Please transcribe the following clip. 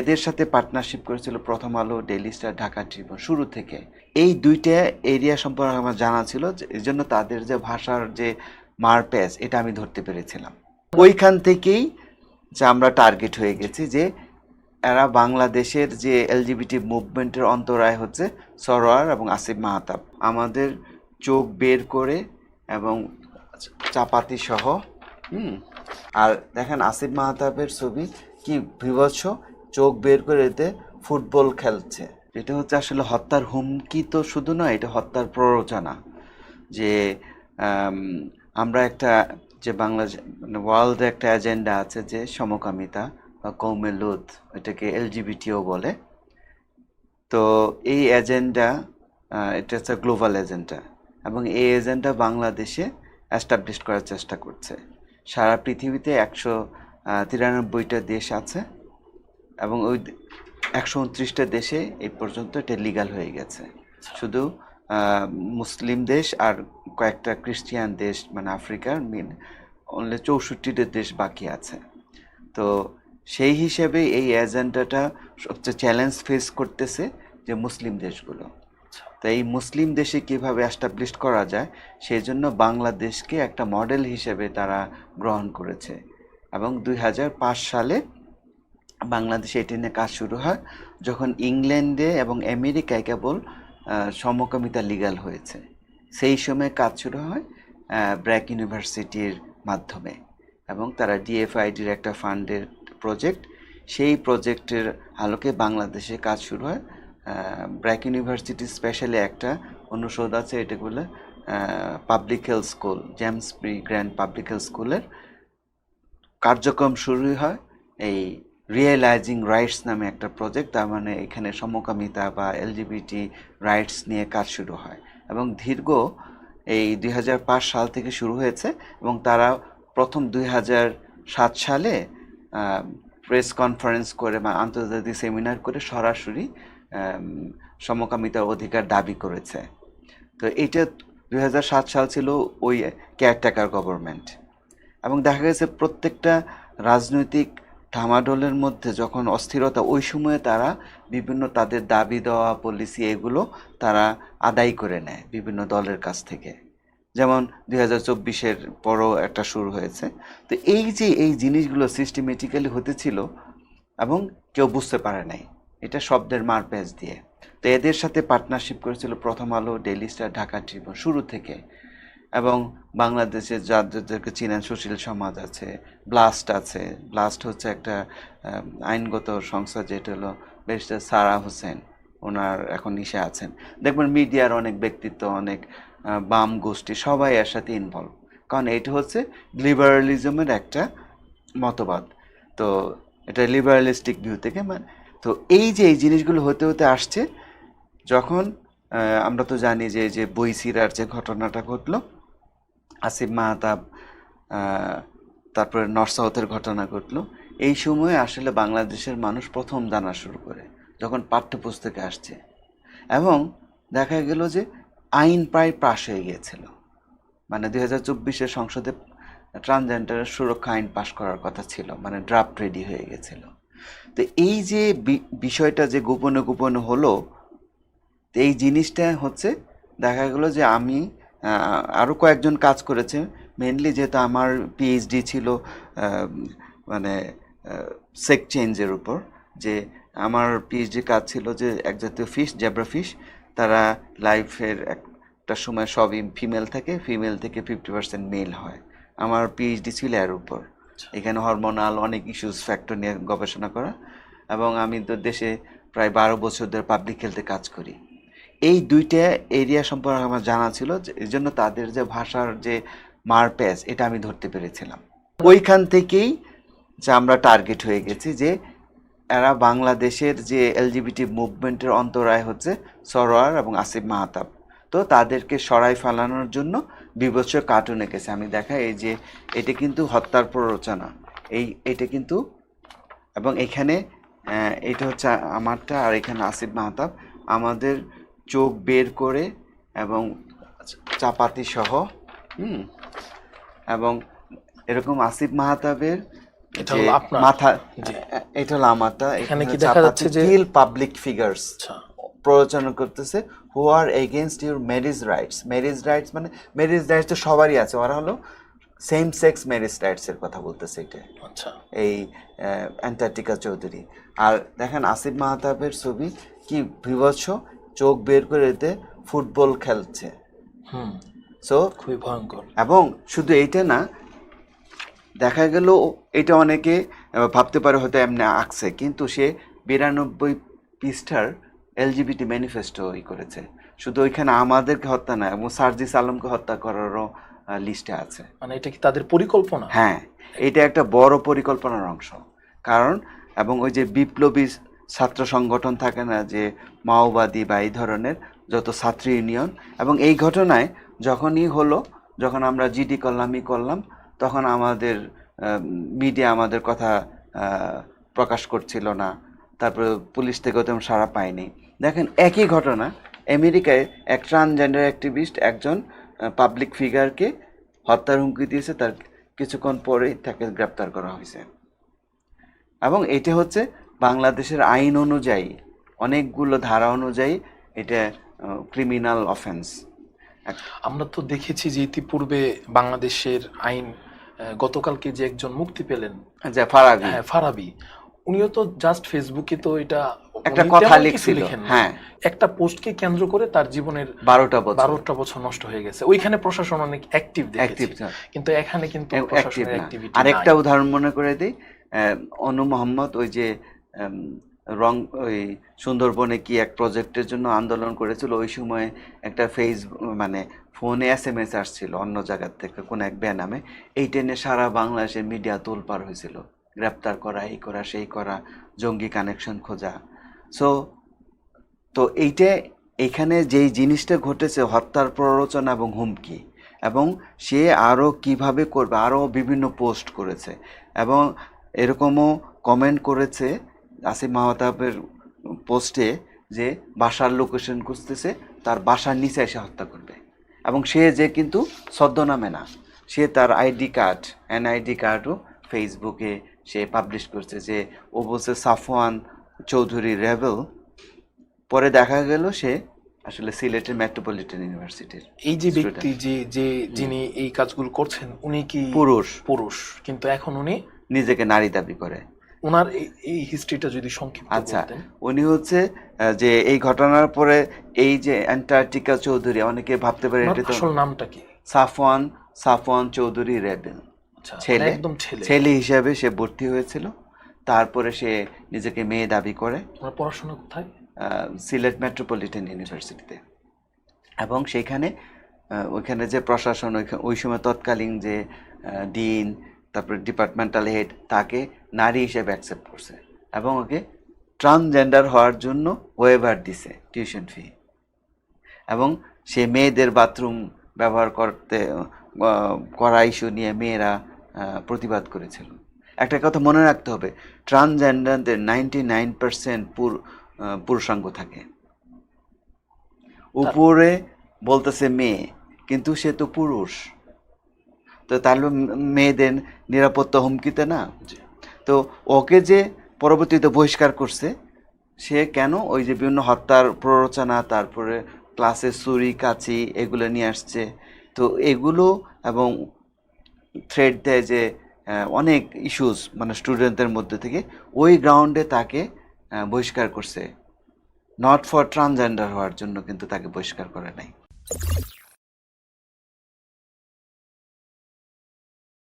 এদের সাথে পার্টনারশিপ করেছিল প্রথম আলো ডেইলি স্টার ঢাকা ট্রিবিউন শুরু থেকে। এই দুইটা এরিয়া সম্পর্কে আমার জানা ছিল এই জন্য তাদের যে ভাষার যে মারপ্যাচ, এটা আমি ধরতে পেরেছিলাম। ওইখান থেকেই যে আমরা টার্গেট হয়ে গেছি যে, এরা বাংলাদেশের যে এলজিবিটি মুভমেন্টের অন্তরায় হচ্ছে সরোয়ার এবং আসিফ মাহাতাব। আমাদের চোখ বের করে এবং চাপাতি সহ, হুম, আর দেখেন আসিফ মাহাতাবের ছবি কি বিভৎস। চোখ বের করে এতে ফুটবল খেলছে। এটা হচ্ছে আসলে হত্যার হুমকি তো শুধু নয়, এটা হত্যার প্ররোচনা। যে আমরা একটা, যে বাংলা মানে ওয়ার্ল্ডে একটা এজেন্ডা আছে যে সমকামিতা বা কৌমে লুত এটাকে এলজিবিটিও বলে। তো এই এজেন্ডা এটা হচ্ছে গ্লোবাল এজেন্ডা এবং এই এজেন্ডা বাংলাদেশে অ্যাস্টাবলিশ করার চেষ্টা করছে। সারা পৃথিবীতে একশো তিরানব্বইটা দেশ আছে। এবং ওই একশো উনত্রিশটা দেশে এই পর্যন্ত এটা লিগাল হয়ে গেছে। শুধু মুসলিম দেশ আর কয়েকটা খ্রিস্টিয়ান দেশ মানে আফ্রিকার মেন অনলি চৌষট্টিটা দেশ বাকি আছে। তো সেই হিসেবে এই এজেন্ডাটা সবচেয়ে চ্যালেঞ্জ ফেস করতেছে যে মুসলিম দেশগুলো। তো এই মুসলিম দেশে কীভাবে অ্যাস্টাবলিশ করা যায়, সেই জন্য বাংলাদেশকে একটা মডেল হিসেবে তারা গ্রহণ করেছে। এবং দুই হাজার পাঁচ সালে বাংলাদেশে এটি নিয়ে কাজ শুরু হয় যখন ইংল্যান্ডে এবং আমেরিকায় কেবল সমকামিতা লিগ্যাল হয়েছে। সেই সময় কাজ শুরু হয় ব্র্যাক ইউনিভার্সিটির মাধ্যমে এবং তারা ডিএফআইডির একটা ফান্ডের প্রজেক্ট সেই প্রজেক্টের আলোকে বাংলাদেশে কাজ শুরু হয়। ব্র্যাক ইউনিভার্সিটি স্পেশালি একটা অনুষদ আছে এটা বলে public health school James P Grant public health স্কুলের কার্যক্রম শুরু হয় এই রিয়েলাইজিং রাইটস নামে একটা প্রজেক্ট তার মানে এখানে সমকামিতা বা এলজিবিটি রাইটস নিয়ে কাজ শুরু হয়। এবং দীর্ঘ এই দুই হাজার পাঁচ সাল থেকে শুরু হয়েছে এবং তারা প্রথম দুই হাজার সাত সালে প্রেস কনফারেন্স করে বা আন্তর্জাতিক সেমিনার করে সরাসরি সমকামিতার অধিকার দাবি করেছে। তো এইটা দুই হাজার সাত সাল ছিল ওই কেয়ারটেকার গভর্নমেন্ট এবং দেখা গেছে প্রত্যেকটা রাজনৈতিক ঢামাডোলের মধ্যে যখন অস্থিরতা, ওই সময়ে তারা বিভিন্ন তাদের দাবি দেওয়া পলিসি এগুলো তারা আদায় করে নেয় বিভিন্ন দলের কাছ থেকে। যেমন দুই হাজার চব্বিশের পরও একটা শুরু হয়েছে। তো এই যে এই জিনিসগুলো সিস্টেমেটিক্যালি হতেছিল এবং কেউ বুঝতে পারে নাই, এটা শব্দের মারপ্যাচ দিয়ে। তো এদের সাথে পার্টনারশিপ করেছিল প্রথম আলো ডেলি স্টার ঢাকা ট্রিবিউন শুরু থেকে। এবং বাংলাদেশে যাদেরকে চিনেন সুশীল সমাজ আছে ব্লাস্ট আছে। ব্লাস্ট হচ্ছে একটা আইনগত সংস্থা যেটা হলো ব্যারিস্টার সারা হোসেন, ওনার এখন নিশে আছেন। দেখবেন মিডিয়ার অনেক ব্যক্তিত্ব, অনেক বাম গোষ্ঠী সবাই এর সাথে ইনভলভ কারণ এটা হচ্ছে লিবারালিজমের একটা মতবাদ। তো এটা লিবারালিস্টিক ভিউ থেকে মানে তো এই যে এই জিনিসগুলো হতে হতে আসছে, যখন আমরা তো জানি যে যে বইসিরার যে ঘটনাটা ঘটলো আসিফ মাহতাব তারপরে নর্থ সাউথের ঘটনা ঘটলো। এই সময়ে আসলে বাংলাদেশের মানুষ প্রথম জানা শুরু করে, যখন পাঠ্যপুস্তকে আসছে। এবং দেখা গেল যে আইন প্রায় পাশ হয়ে গিয়েছিল। মানে দুই হাজার চব্বিশের সংসদে ট্রান্সজেন্ডারের সুরক্ষা আইন পাশ করার কথা ছিল মানে ড্রাফট রেডি হয়ে গেছিল তো এই যে বিষয়টা যে গোপনে গোপনে হলো এই জিনিসটা হচ্ছে, দেখা গেলো যে আমি আরও কয়েকজন কাজ করেছে। মেনলি যেহেতু আমার পিএইচডি ছিল মানে সেক চেঞ্জের উপর যে আমার পিএইচডি কাজ ছিল যে এক জাতীয় ফিশ জেব্রা ফিশ তারা লাইফের একটা সময় সবই ফিমেল থাকে ফিমেল থেকে ফিফটি পার্সেন্ট মেল হয়। আমার পিএইচডি ছিল এর উপর। এখানে হরমোনাল অনেক ইস্যুস ফ্যাক্টর নিয়ে গবেষণা করা। এবং আমি তো দেশে প্রায় বারো বছর ধরে পাবলিক হেলথে কাজ করি। এই দুইটা এরিয়া সম্পর্কে আমার জানা ছিল এই জন্য তাদের যে ভাষার যে মারপ্যাচ, এটা আমি ধরতে পেরেছিলাম। ওইখান থেকেই যে আমরা টার্গেট হয়ে গেছি যে এরা বাংলাদেশের যে এলজিবিটি মুভমেন্টের অন্তরায় হচ্ছে সরোয়ার এবং আসিফ মাহাতাব। তো তাদেরকে সরাই ফেলানোর জন্য বিভৎস কার্টুন এঁকেছে। আমি দেখা এই যে এটা কিন্তু হত্যার প্ররোচনা। এই, এটা কিন্তু, এবং এখানে এটা হচ্ছে আমারটা আর এখানে আসিফ মাহতাব। আমাদের চোখ বের করে এবং চাপাতি সহ হুম এবং এরকম আসিফ মাহতাবের মাথা এটা হলো আমারটা এখানে কি দেখা যাচ্ছে যে- কিল পাবলিক ফিগার্স আচ্ছা। প্ররোচনা করতেছে who R against your marriage rights marriage rights মানে ম্যারেজ রাইটস তো সবারই আছে ওরা হলো সেম সেক্স ম্যারেজ রাইটস এর কথা বলতেছে এটা। আচ্ছা। এই অ্যান্টার্কটিকা চৌধুরী। আর দেখেন আসিফ মাহতাবের ছবি কি বিভৎস চোখ বের করে এতে ফুটবল খেলছে। হুম সো খুবই ভয়ঙ্কর। এবং শুধু এইটা না দেখা গেল এটা অনেকে ভাবতে পারে হয়তো এমনি আঁকছে কিন্তু সে বিরানব্বই পৃষ্ঠার এলজিবিটি ম্যানিফেস্টো ই করেছে। শুধু ওইখানে আমাদেরকে হত্যা না এবং সার্জিস আলমকে হত্যা করারও লিস্টে আছে। মানে এটা কি তাদের পরিকল্পনা? হ্যাঁ এটা একটা বড় পরিকল্পনার অংশ। কারণ এবং ওই যে বিপ্লবী ছাত্র সংগঠন থাকে না যে মাওবাদী বা এই ধরনের যত ছাত্র ইউনিয়ন। এবং এই ঘটনায় যখনই হলো, যখন আমরা জিডি করলাম করলাম, তখন আমাদের মিডিয়া আমাদের কথা প্রকাশ করছিল না। তারপরে পুলিশ থেকেও তেমন সাড়া পায়নি। দেখেন, একই ঘটনা। আমেরিকায় এক ট্রান্সজেন্ডার অ্যাক্টিভিস্ট একজন পাবলিক ফিগারকে হত্যার হুমকি দিয়েছে। তার কিছুক্ষণ পরেই তাকে গ্রেপ্তার করা হয়েছে। এবং এটা হচ্ছে বাংলাদেশের আইন অনুযায়ী অনেকগুলো ধারা অনুযায়ী এটা ক্রিমিনাল অফেন্স আমরা তো দেখেছি যে ইতিপূর্বে বাংলাদেশের আইন গতকালকে যে একজন মুক্তি পেলেন ফারাবি। হ্যাঁ ফারাবি। উনিও তো জাস্ট ফেসবুকে তো এটা একটা কথা লিখছিল, হ্যাঁ। একটা পোস্টকে কেন্দ্র করে তার জীবনের বারোটা বছর। বারোটা বছর নষ্ট হয়ে গেছে। ওইখানে প্রশাসন অনেক অ্যাক্টিভ অ্যাক্টিভ কিন্তু এখানে কিন্তু আরেকটা উদাহরণ মনে করে দিই অনু মোহাম্মদ ওই যে রং, ওই সুন্দরবনে কি এক প্রজেক্টের জন্য আন্দোলন করেছিল? ওই সময় একটা ফেস মানে ফোনে এস এম এস আসছিল অন্য জায়গার থেকে, কোন এক ব্যানামে এই টেনে সারা বাংলাদেশের মিডিয়া তোলপার হয়েছিল। গ্রেপ্তার করা, এই করা, সেই করা, জঙ্গি কানেকশন খোঁজা। সো তো এইটা, এখানে যেই জিনিসটা ঘটেছে, হত্যার প্ররোচনা এবং হুমকি, এবং সে আরও কীভাবে করবে আরও বিভিন্ন পোস্ট করেছে, এবং এরকমও কমেন্ট করেছে আসিফ মাহতাবের পোস্টে যে বাসার লোকেশন খুঁজতেছে তার বাসার নিচে এসে হত্যা করবে। এবং সে যে কিন্তু ছদ্মনামে না সে তার আইডি কার্ড এনআইডি কার্ডও ফেসবুকে সে পাবলিশ করছে যে ও বলছে সাফওয়ান চৌধুরী রেবেল। পরে দেখা গেল সে আসলে সিলেটের মেট্রোপলিটন ইউনিভার্সিটির এই যে ব্যক্তি যে যে যিনি এই কাজগুলো করছেন উনি কি পুরুষ। পুরুষ? কিন্তু এখন উনি নিজেকে নারী দাবি করে। ওনার এই- হিস্ট্রিটা যদি সংক্ষিপ্ত আচ্ছা উনি হচ্ছে যে এই ঘটনার পরে এই যে অ্যান্টার্কটিকা চৌধুরী অনেকে ভাবতে পারে এটা আসল নামটা কি? সাফওয়ান সাফওয়ান চৌধুরী রেবেল। আচ্ছা ছেলে। মানে একদম ছেলে। ছেলে হিসাবে সে ভর্তি হয়েছিল। তারপরে সে নিজেকে মেয়ে দাবি করে। পড়াশোনা কোথায়? সিলেট মেট্রোপলিটন ইউনিভার্সিটিতে এবং সেখানে আহ, ওইখানে যে প্রশাসন ওই সময় তৎকালীন যে ডিন তারপরে ডিপার্টমেন্টাল হেড তাকে নারী হিসেবে অ্যাকসেপ্ট করছে এবং ওকে ট্রান্সজেন্ডার হওয়ার জন্য ওয়েভার দিছে টিউশন ফি এবং সে মেয়েদের বাথরুম ব্যবহার করতে করা ইস্যু নিয়ে মেয়েরা প্রতিবাদ করেছিল। একটা কথা মনে রাখতে হবে ট্রান্সজেন্ডারদের নাইনটি নাইন পার্সেন্ট পুরুষাঙ্গ থাকে। উপরে বলতেছে মেয়ে কিন্তু সে তো পুরুষ। তো তাহলে মেয়েদের নিরাপত্তা হুমকিতে না? তো ওকে যে পরবর্তীতে বহিষ্কার করছে সে কেন ওই যে বিভিন্ন হত্যার প্ররোচনা তারপরে ক্লাসে চুরি কাচি এগুলো নিয়ে আসছে? তো এগুলো এবং থ্রেড দেয় যে অনেক ইস্যুস মানে স্টুডেন্টদের মধ্যে থেকে ওই গ্রাউন্ডে তাকে বহিষ্কার করছে। নট ফর ট্রান্সজেন্ডার হওয়ার জন্য কিন্তু তাকে বহিষ্কার করে নাই।